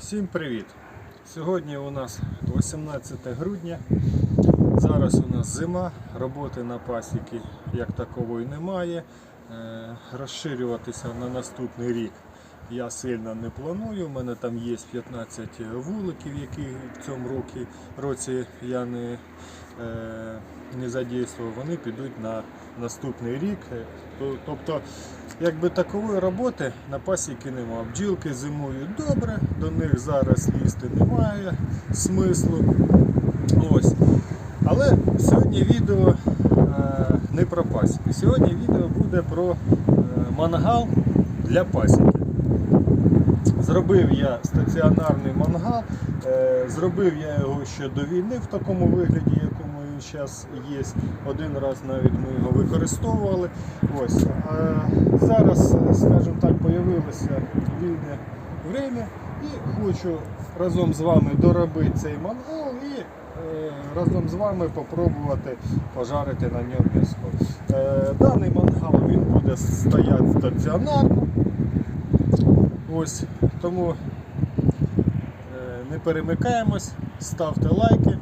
Всім привіт! Сьогодні у нас 18 грудня. Зараз у нас зима, роботи на пасіки як такової немає. Е, Розширюватися на наступний рік я сильно не планую. У мене там є 15 вуликів, які в цьому році, я не, е, не задействував. Вони підуть на наступний рік. Тобто, якби такової роботи на пасіки немає. Бджілки зимують добре, до них зараз лізти немає смислу. Ось. Але сьогодні відео е, не про пасіки. Сьогодні відео буде про е, мангал для пасіки. Зробив я стаціонарний мангал, е, зробив я його ще до війни в такому вигляді, він є. Один раз навіть ми його використовували. Ось. А зараз, е, скажімо так, появилося вільне время і хочу разом з вами доробити цей мангал і е, разом з вами попробувати пожарити на ньому м'ясо. Е, Даний мангал він буде стояти стаціонарно. Ось, тому е, не перемикаємось, ставте лайки,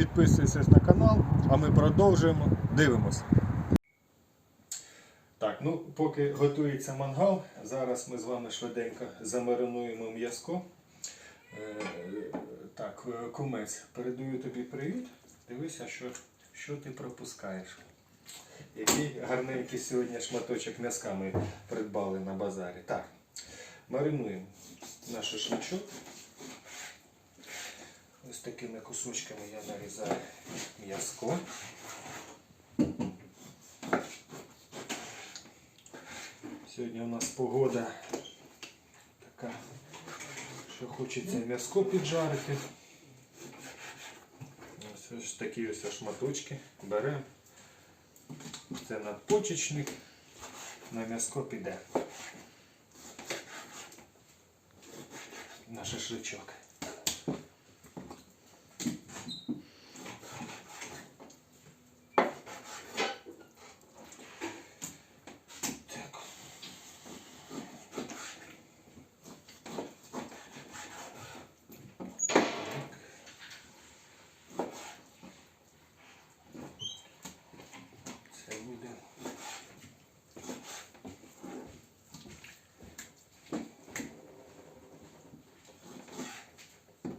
підписуйтесь на канал, а ми продовжуємо, дивимось. Так, ну поки готується мангал, зараз ми з вами швиденько замаринуємо м'язко. Е, так, е, кумець, передаю тобі привіт. Дивися, що, що ти пропускаєш. Який гарненький сьогодні шматочок м'язка ми придбали на базарі. Так, маринуємо наш шашличок. Ось такими кусочками я нарізаю м'язко. Сьогодні у нас погода така, що хочеться м'язко піджарити. Ось, ось такі ось шматочки беремо. Це надпочечник, на м'язко піде. На шашличок. Так. Це буде.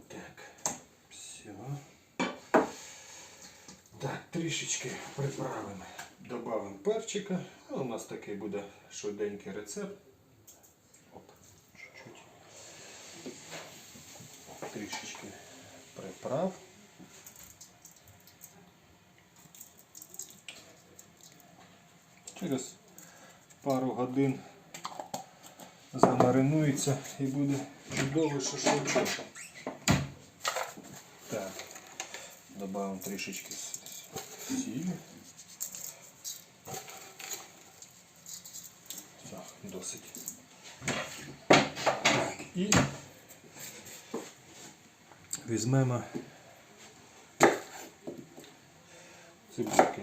Так, все. Так, трішечки приправимо. Добавимо перчика. А у нас такий буде швиденький рецепт. Оп, чуть-чуть. Трішечки приправ. Через пару годин замаринується і буде чудовий шашличок. Так, добавимо трішечки с- с- Все, досить. Так, і візьмемо цибульки.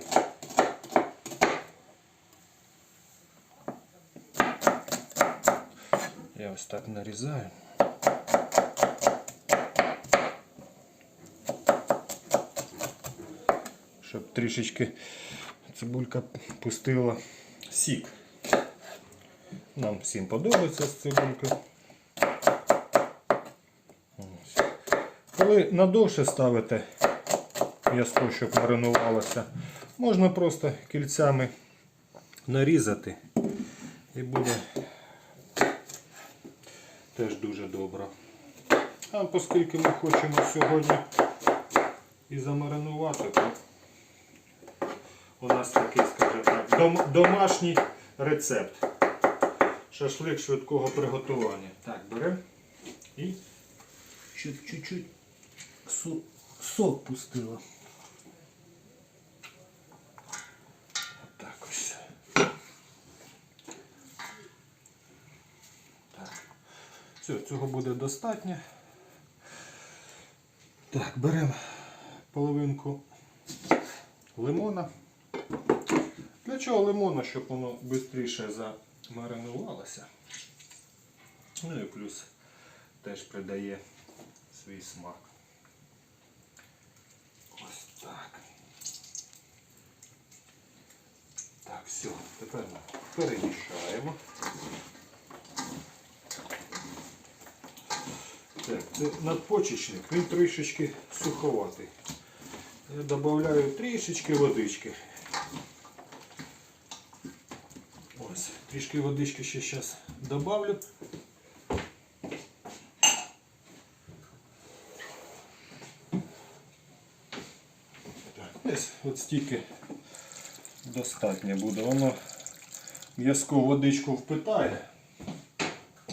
Я ось так нарізаю. Трішечки цибулька пустила сік. Нам всім подобається з цибулькою. Коли надовше ставите м'яско, щоб маринувалося, можна просто кільцями нарізати і буде теж дуже добре. А оскільки ми хочемо сьогодні і замаринувати, у нас такий, скажімо так, дом- домашній рецепт. Шашлик швидкого приготування. Так, беремо і чуть- чуть-чуть сок пустила. Так ось. Так. Все, цього буде достатньо. Так, беремо половинку лимона. Для лимона, щоб воно швидше замаринувалося. Ну і плюс теж придає свій смак. Ось так. Так, все, тепер ми перемішаємо. Так, це надпочечник, він трішечки суховатий. Я додаю трішечки водички. Ось, трішки водички ще зараз добавлю. Десь от стільки достатньо буде. Воно м'язку водичку впитає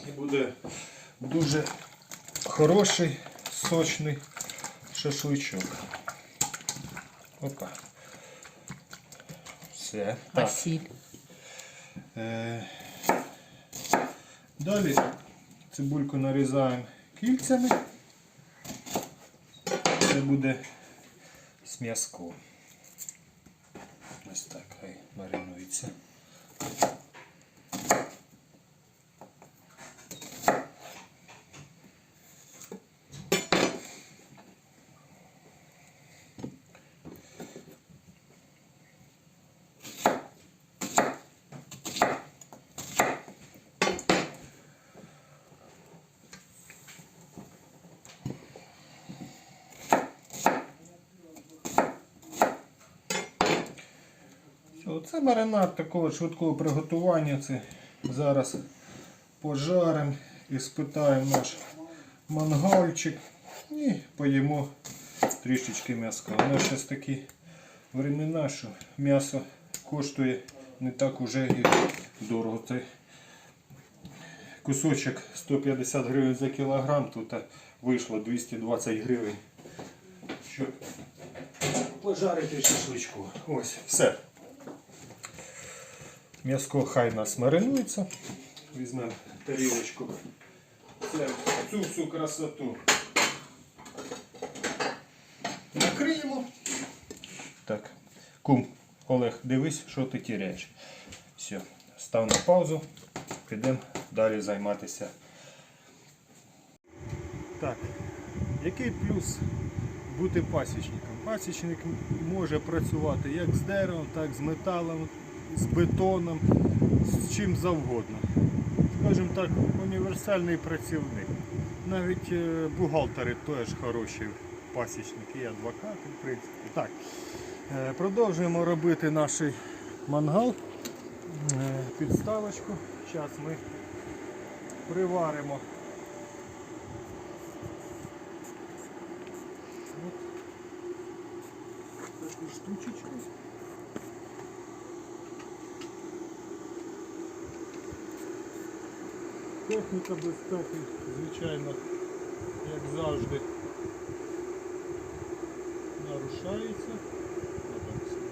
і буде дуже хороший сочний шашличок. Опа. Все. Так. Е, Далі цибульку нарізаємо кільцями. Це буде з м'язку. Ось так хай маринується. Це маринад такого швидкого приготування. Це зараз пожаримо і спитаємо наш мангальчик і поїмо трішечки м'яска. У нас зараз такі времена, що м'ясо коштує не так уже і дорого. Це кусочок 150 гривень за кілограм, тут вийшло 220 гривень. Щоб пожарити шашличку. Ось, все. М'яско хай нас маринується. Візьмемо тарілочку. Це, цю всю красоту накриємо. Так, кум, Олег, дивись, що ти тіряєш. Все, став на паузу, підемо далі займатися. Так, який плюс бути пасічником? Пасічник може працювати як з деревом, так і з металом, з бетоном, з чим завгодно. Скажімо так, універсальний працівник. Навіть е, бухгалтери теж хороші пасічники і адвокати, в принципі. Так, е, продовжуємо робити наш мангал. Е, Підставочку. Зараз ми приваримо. Таку штучечку. Техніка безпеки, звичайно, як завжди, нарушається. Отак собі.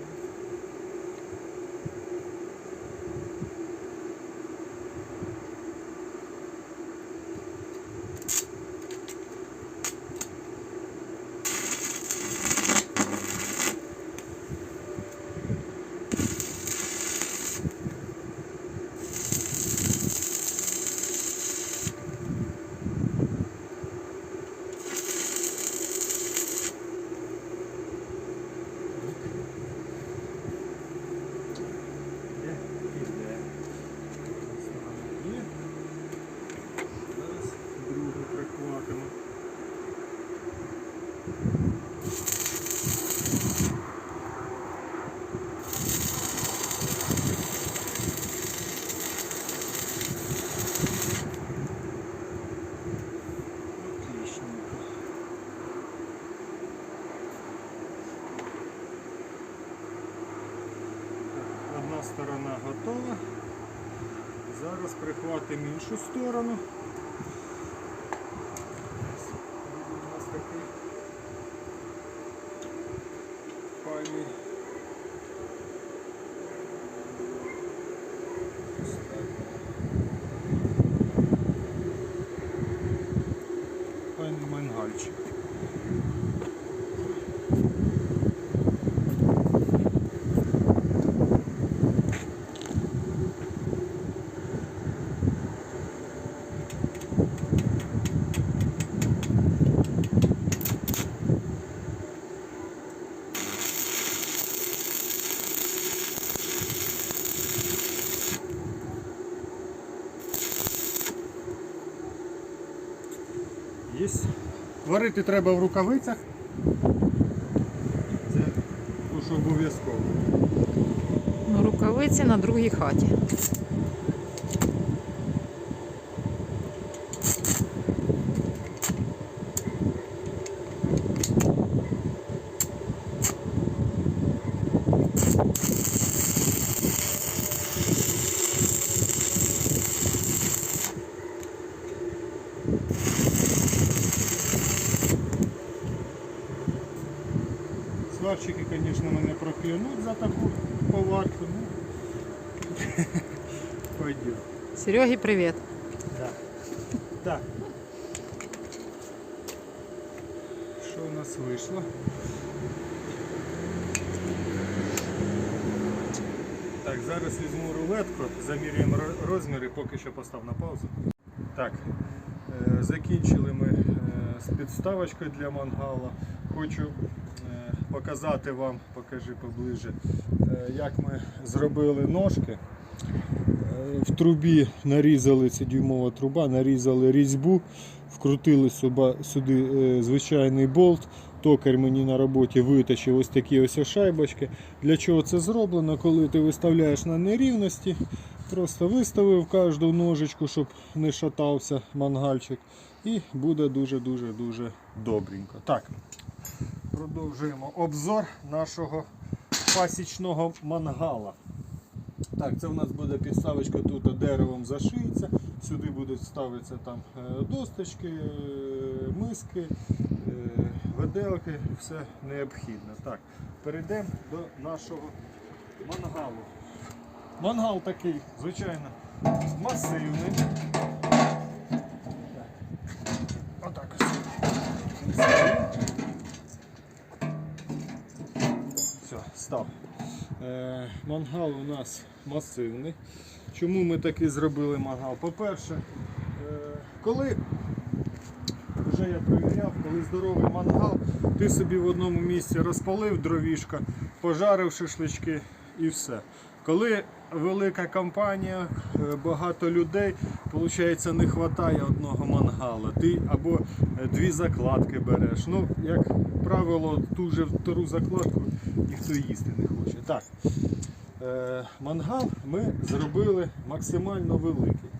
Є, іде. Є. Зараз другу прихватимо. Отличненько. Одна сторона готова. Зараз прихватимо іншу сторону. Ось У нас такий файний. Ось так. Файний мангальчик. Є. Варити треба в рукавицях. Це то, що обов'язково. Ну, рукавиці на другій хаті. Мене за таку поварку. Ну, пойдет. Серегі, привіт. Да. Так. Що у нас вийшло? Так, зараз візьму рулетку, замірюємо розміри, поки що постав на паузу. Так, е, закінчили ми е, з підставочкою для мангала. Хочу е, показати вам, покажи поближе, е, як ми зробили ножки. Е, В трубі нарізали, це дюймова труба, нарізали різьбу, вкрутили сюди е, звичайний болт. Токар мені на роботі виточив ось такі ось шайбочки. Для чого це зроблено? Коли ти виставляєш на нерівності, просто виставив кожну ножичку, щоб не шатався мангальчик. І буде дуже-дуже дуже добренько. Так, продовжуємо обзор нашого пасічного мангала. Так, це у нас буде підставочка тут деревом зашиється. Сюди будуть ставитися там е, досточки, е, миски, е, виделки, все необхідне. Так, перейдемо до нашого мангалу. Мангал такий, звичайно, масивний. Став. Е, мангал у нас масивний. Чому ми такий зробили мангал? По-перше, е, коли вже я перевіряв, коли здоровий мангал, ти собі в одному місці розпалив дровішка, пожарив шашлички і все. Коли велика компанія, е, багато людей, виходить, не вистачає одного мангала. Ти або е, дві закладки береш. Ну, як правило, ту же втору закладку ніхто їсти не хоче. Так, е, мангал ми зробили максимально великий.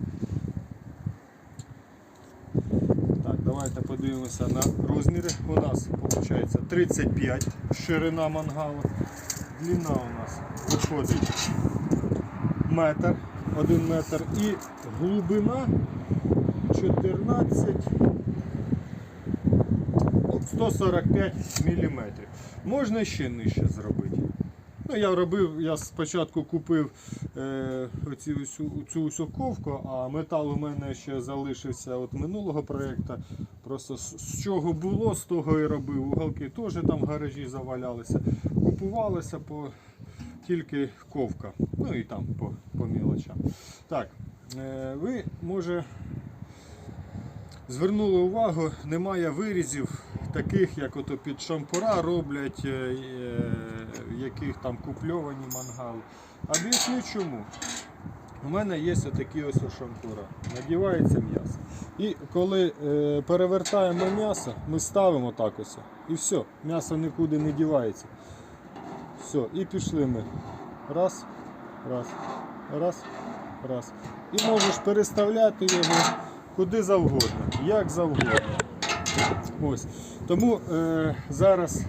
Так, давайте подивимося на розміри. У нас виходить 35 ширина мангалу. Длина у нас виходить метр, 1 метр і глибина 14 ну, 145 мм. Можна ще нижче зробити. Ну, я робив, я спочатку купив е, оці, цю, цю усю ковку, а метал у мене ще залишився від минулого проєкту. Просто з, з чого було, з того і робив. Уголки теж там гаражі завалялися. Купувалися по тільки ковка. Ну і там по, по мілочам. Так, е, ви може звернули увагу, немає вирізів таких, як ото під шампура роблять, е, е, яких там купльовані мангали. Об'ясню чому. У мене є такі ось шампура. Надівається м'ясо. І коли е, перевертаємо м'ясо, ми ставимо так ось. І все, м'ясо нікуди не дівається. Все, і пішли ми. Раз, раз, раз, раз. І можеш переставляти його куди завгодно, як завгодно. Ось. Тому е, зараз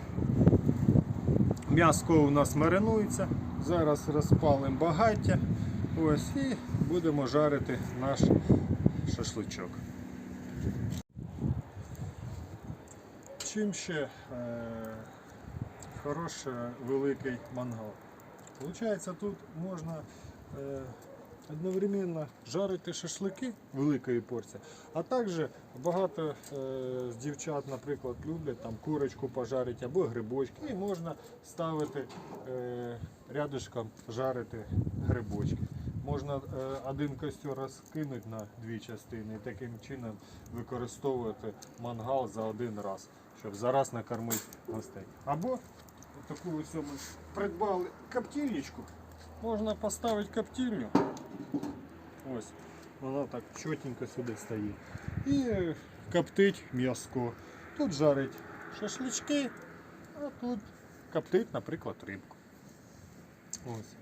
м'яско у нас маринується. Зараз розпалимо багаття. Ось, і будемо жарити наш шашличок. Чим ще е, хороший великий мангал? Получається, тут можна е, одновременно жарити шашлики великої порції, а також багато е, дівчат, наприклад, люблять там курочку пожарити або грибочки, і можна ставити е, рядышком жарити грибочки. Можна е, один костер розкинути на дві частини і таким чином використовувати мангал за один раз, щоб зараз накормити гостей. Або таку ось ми придбали коптильничку. Можна поставити коптильню. Ось, вона так чотенько сюди стоїть. і коптить м'яско. Тут жарить шашлички, а тут коптить, наприклад, рибку. Ось.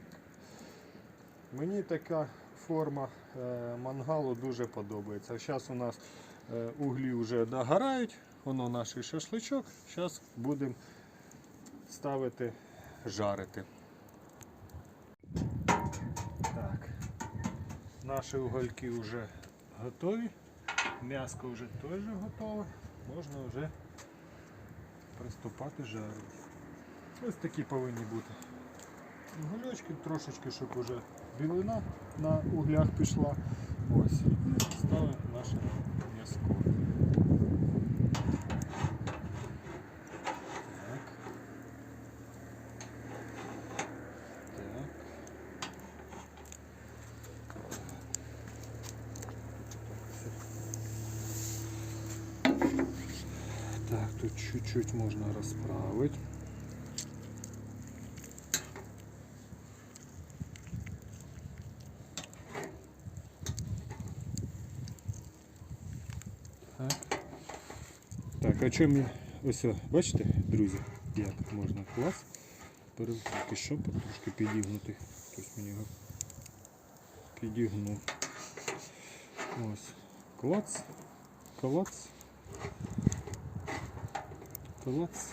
Мені така форма е, мангалу дуже подобається. Зараз у нас е, углі вже догорають, воно наш шашличок. Зараз будемо ставити жарити. Наші угольки вже готові. М'яско вже теж готове. Можна вже приступати жарити. Ось такі повинні бути. Угольочки трошечки, щоб вже білина на углях пішла. Ось. Ставимо наше м'яско. чуть-чуть можно расправить. Так. Так, а чому я... Ось, о, бачите, друзі, як можна клас перевтати, щоб трошки підігнути. Хтось мені його підігнув. Ось. Клац, клац, Клац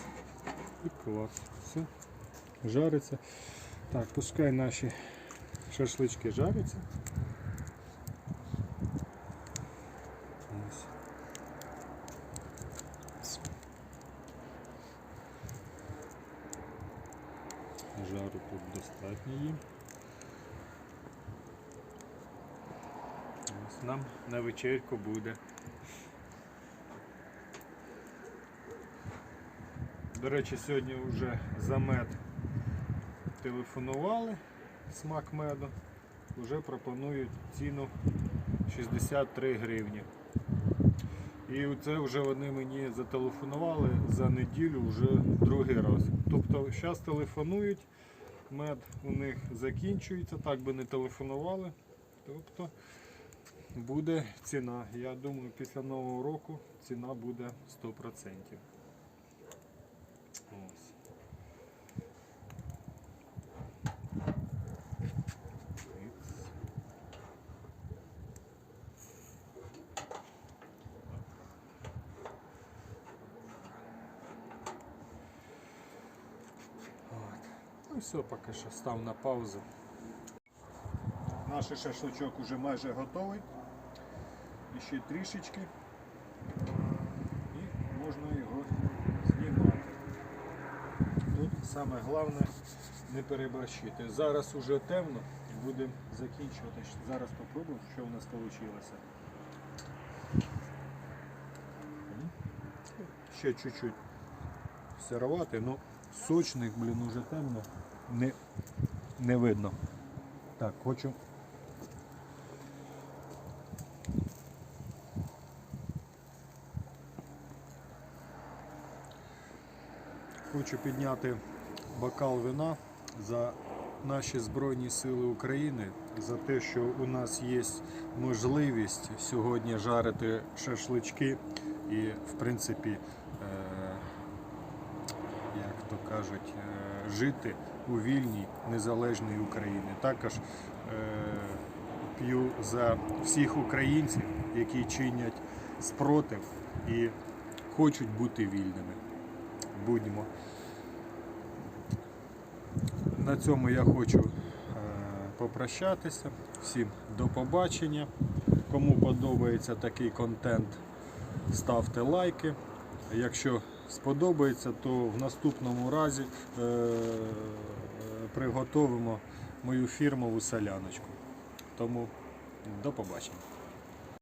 і клац. Все. Жариться. Так, пускай наші шашлички жаряться. Жару тут достатньо їм. Нам на вечерку буде. До речі, сьогодні вже за мед телефонували, смак меду, вже пропонують ціну 63 гривні. І це вже вони мені зателефонували за неділю вже другий раз. Тобто зараз телефонують, мед у них закінчується, так би не телефонували. Тобто буде ціна. Я думаю, після нового року ціна буде 100%. Все, поки що став на паузу. Наш шашличок уже майже готовий. Ще трішечки. І можна його знімати. Тут саме головне не переборщити. Зараз уже темно, будемо закінчувати. Зараз спробуємо, що в нас вийшло. Ще чуть-чуть сировати, ну сочних, блін, уже темно, не, не видно. Так, хочу. Хочу підняти бокал вина за наші Збройні Сили України, за те, що у нас є можливість сьогодні жарити шашлички і, в принципі, е, як то кажуть, е, жити у вільній незалежній Україні. Також е, п'ю за всіх українців, які чинять спротив і хочуть бути вільними. Будьмо. На цьому я хочу е, попрощатися. Всім до побачення. Кому подобається такий контент, ставте лайки. Якщо сподобається, то в наступному разі е, приготовимо мою фірмову соляночку. Тому до побачення.